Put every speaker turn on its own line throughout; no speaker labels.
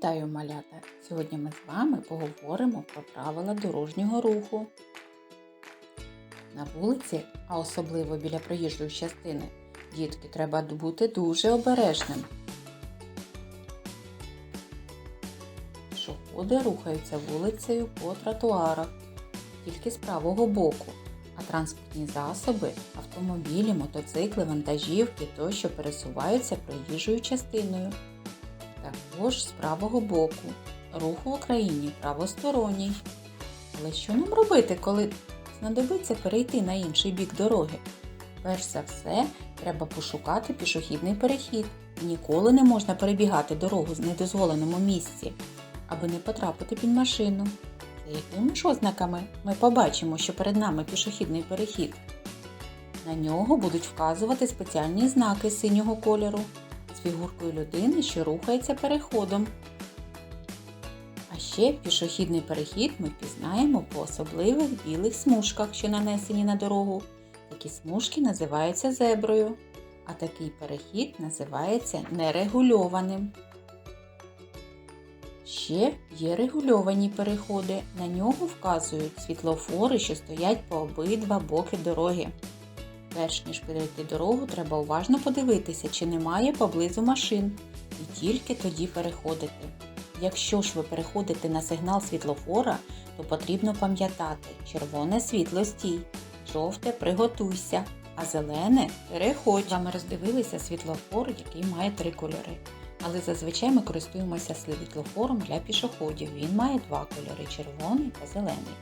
Вітаю, малята! Сьогодні ми з вами поговоримо про правила дорожнього руху. На вулиці, а особливо біля проїжджої частини, дітки треба бути дуже обережним. Пішоходи рухаються вулицею по тротуарах тільки з правого боку, а транспортні засоби, автомобілі, мотоцикли, вантажівки тощо пересуваються проїжджою частиною. Також з правого боку. Рух в Україні правосторонній. Але що нам робити, коли знадобиться перейти на інший бік дороги? Перш за все, треба пошукати пішохідний перехід. Ніколи не можна перебігати дорогу в недозволеному місці, аби не потрапити під машину. За якими ж ознаками ми побачимо, що перед нами пішохідний перехід? На нього будуть вказувати спеціальні знаки синього кольору фігуркою людини, що рухається переходом. А ще пішохідний перехід ми впізнаємо по особливих білих смужках, що нанесені на дорогу. Такі смужки називаються зеброю, а такий перехід називається нерегульованим. Ще є регульовані переходи. На нього вказують світлофори, що стоять по обидва боки дороги. Перш ніж перейти дорогу, треба уважно подивитися, чи немає поблизу машин, і тільки тоді переходити. Якщо ж ви переходите на сигнал світлофора, то потрібно пам'ятати червоне світло стій, жовте приготуйся, а зелене переходь. З вами роздивилися світлофор, який має три кольори. Але зазвичай ми користуємося світлофором для пішоходів. Він має два кольори червоний та зелений.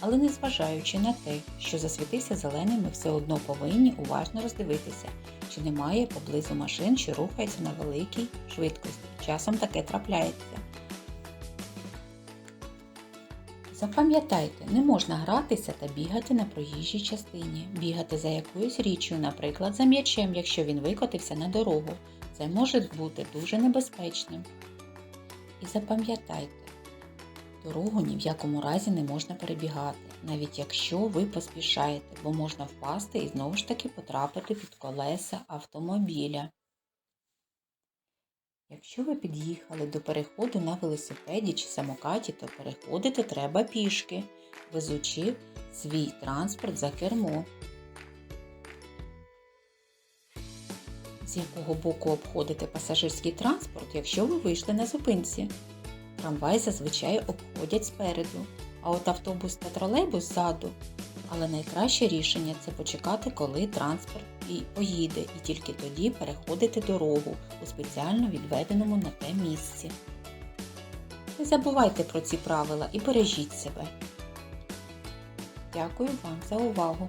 Але незважаючи на те, що засвітився зелений, ми все одно повинні уважно роздивитися, чи немає поблизу машин, що рухаються на великій швидкості. Часом таке трапляється. Запам'ятайте, не можна гратися та бігати на проїжджій частині, бігати за якоюсь річчю, наприклад, за м'ячем, якщо він викотився на дорогу. Це може бути дуже небезпечним. І запам'ятайте, Дорогу ні в якому разі не можна перебігати, навіть якщо ви поспішаєте, бо можна впасти і знову ж таки потрапити під колеса автомобіля. Якщо ви під'їхали до переходу на велосипеді чи самокаті, то переходити треба пішки, везучи свій транспорт за кермо. З якого боку обходити пасажирський транспорт, якщо ви вийшли на зупинці? Трамвай зазвичай обходять спереду, а от автобус та тролейбус ззаду. Але найкраще рішення це почекати, коли транспорт і поїде, і тільки тоді переходити дорогу у спеціально відведеному на те місці. Не забувайте про ці правила і бережіть себе. Дякую вам за увагу!